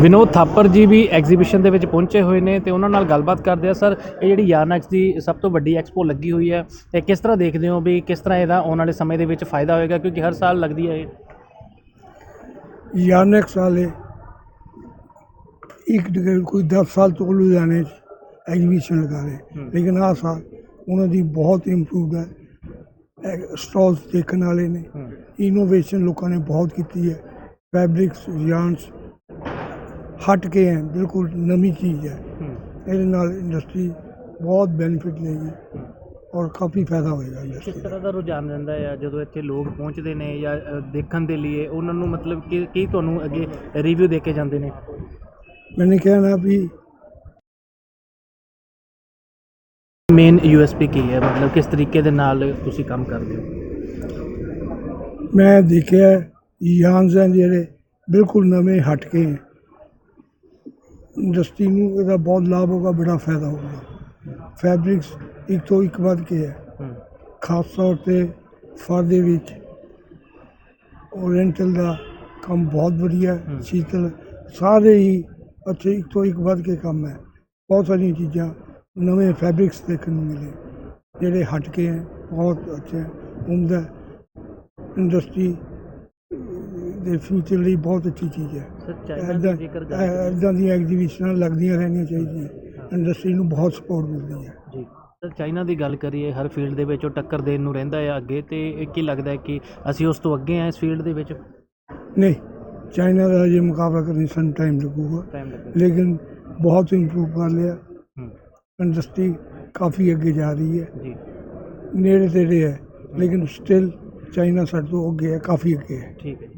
ਵਿਨੋਦ ਥਾਪਰ ਜੀ ਵੀ ਐਗਜ਼ੀਬਿਸ਼ਨ ਦੇ ਵਿੱਚ ਪਹੁੰਚੇ ਹੋਏ ਨੇ ਤੇ ਉਹਨਾਂ ਨਾਲ ਗੱਲਬਾਤ ਕਰਦੇ ਆ। ਸਰ ਇਹ ਜਿਹੜੀ ਯਾਰਨੈਕਸ ਦੀ ਸਭ ਤੋਂ ਵੱਡੀ ਐਕਸਪੋ ਲੱਗੀ ਹੋਈ ਹੈ ਤੇ ਕਿਸ ਤਰ੍ਹਾਂ ਦੇਖਦੇ ਹੋ ਵੀ ਕਿਸ ਤਰ੍ਹਾਂ ਇਹਦਾ ਆਉਣ ਵਾਲੇ ਸਮੇਂ ਦੇ ਵਿੱਚ ਫਾਇਦਾ ਹੋਏਗਾ? ਕਿਉਂਕਿ ਹਰ ਸਾਲ ਲੱਗਦੀ ਹੈ ਇਹ। ਯਾਨੈਕਸ ਵਾਲੇ ਇੱਕ ਕੋਈ 10 ਸਾਲ ਤੋਂ ਲੁਧਿਆਣੇ 'ਚ ਐਗਜ਼ੀਬਿਸ਼ਨ ਲਗਾ ਰਹੇ। ਲੇਕਿਨ ਆਹ ਸਾਲ ਉਹਨਾਂ ਦੀ ਬਹੁਤ ਇੰਪਰੂਵਡ ਹੈ। ਸਟਾਲਸ ਦੇਖਣ ਵਾਲੇ ਨੇ। ਇਨੋਵੇਸ਼ਨ ਲੋਕਾਂ ਨੇ ਬਹੁਤ ਕੀਤੀ ਹੈ। ਫੈਬਰਿਕਸ ਯਾਨਸ ਹਟ ਕੇ ਹੈ ਬਿਲਕੁਲ ਨਵੀਂ ਚੀਜ਼ ਹੈ। ਇਹਦੇ ਨਾਲ ਇੰਡਸਟਰੀ ਬਹੁਤ ਬੈਨੀਫਿਟ ਲਏਗੀ ਔਰ ਕਾਫੀ ਫਾਇਦਾ ਹੋਏਗਾ ਕਿਸ ਇੰਡਸਟਰੀ ਤਰ੍ਹਾਂ ਦਾ ਰੁਝਾਨ ਰਹਿੰਦਾ ਹੈ ਜਦੋਂ ਇੱਥੇ ਲੋਕ ਪਹੁੰਚਦੇ ਨੇ ਜਾਂ ਅ, ਦੇਖਣ ਦੇ ਲਈ ਉਹਨਾਂ ਨੂੰ ਮਤਲਬ ਕਿ ਕੀ ਤੁਹਾਨੂੰ ਅੱਗੇ ਰਿਵਿਊ ਦੇ ਕੇ ਜਾਂਦੇ ਨੇ? ਮੈंने ਕਹਿਣਾ ਵੀ ਮੇਨ ਯੂਐਸਪੀ ਕੀ ਹੈ? ਮਤਲਬ ਕਿਸ ਤਰੀਕੇ ਦੇ ਨਾਲ ਤੁਸੀਂ ਕੰਮ ਕਰਦੇ ਹੋ? ਮੈਂ ਦੇਖਿਆ ਯਾਨਸ ਜਿਹੜੇ ਬਿਲਕੁਲ ਨਵੇਂ ਹਟ ਕੇ ਹੈ। ਇੰਡਸਟਰੀ ਨੂੰ ਇਹਦਾ ਬਹੁਤ ਲਾਭ ਹੋਗਾ ਬੜਾ ਫਾਇਦਾ ਹੋਗਾ ਫੈਬਰਿਕਸ ਇੱਕ ਤੋਂ ਇੱਕ ਵੱਧ ਕੇ ਹੈ। ਖਾਸ ਤੌਰ ਤੇ ਫਰ ਦੇ ਵਿੱਚ ਓਰੀਐਂਟਲ ਦਾ ਕੰਮ ਬਹੁਤ ਵਧੀਆ ਹੈ। ਸ਼ੀਤਲ ਸਾਰੇ ਹੀ ਅੱਛੇ ਇੱਕ ਤੋਂ ਇੱਕ ਵੱਧ ਕੇ ਕੰਮ ਹੈ। ਬਹੁਤ ਸਾਰੀਆਂ ਚੀਜ਼ਾਂ ਨਵੇਂ ਫੈਬਰਿਕਸ ਦੇਖਣ ਨੂੰ ਮਿਲੇ ਜਿਹੜੇ ਹਟ ਕੇ ਹੈ ਬਹੁਤ ਅੱਛੇ ਹੈ। ਉਮਦਾ ਇੰਡਸਟਰੀ ਦੇ ਫਿਊਚਰ ਲਈ ਬਹੁਤ ਅੱਛੀ ਚੀਜ਼ ਹੈ। ਸਰ ਚਾਈਨਾ ਇੱਦਾਂ ਦੀ ਜੇਕਰ ਗੱਲ ਕਰੀਏ ਇੱਦਾਂ ਦੀਆਂ ਐਗਜ਼ੀਬਿਸ਼ਨਾਂ ਲੱਗਦੀਆਂ ਰਹਿਣੀਆਂ ਚਾਹੀਦੀਆਂ। ਇੰਡਸਟਰੀ ਨੂੰ ਬਹੁਤ ਸਪੋਰਟ ਮਿਲਦੀ ਹੈ। ਜੀ। ਸਰ ਚਾਈਨਾ ਦੀ ਗੱਲ ਕਰੀਏ ਹਰ ਫੀਲਡ ਦੇ ਵਿੱਚ ਉਹ ਟੱਕਰ ਦੇਣ ਨੂੰ ਰਹਿੰਦਾ ਹੈ ਅੱਗੇ ਤੇ ਇਹ ਕੀ ਲੱਗਦਾ ਹੈ ਕਿ ਅਸੀਂ ਉਸ ਤੋਂ ਅੱਗੇ ਆ ਇਸ ਫੀਲਡ ਦੇ ਵਿੱਚ? ਨਹੀਂ ਚਾਈਨਾ ਦਾ ਹਜੇ ਮੁਕਾਬਲਾ ਕਰਨੀ ਸਾਨੂੰ ਟਾਈਮ ਲੱਗੂਗਾ। ਲੇਕਿਨ ਬਹੁਤ ਇੰਪਰੂਵ ਕਰ ਲਿਆ। ਇੰਡਸਟਰੀ ਕਾਫੀ ਅੱਗੇ ਜਾ ਰਹੀ ਹੈ। ਜੀ। ਨੇੜੇ ਤੇੜੇ ਹੈ। ਲੇਕਿਨ ਸਟਿਲ ਚਾਈਨਾ ਸਾਡੇ ਤੋਂ ਅੱਗੇ ਹੈ ਕਾਫੀ ਅੱਗੇ ਹੈ। ਠੀਕ ਹੈ।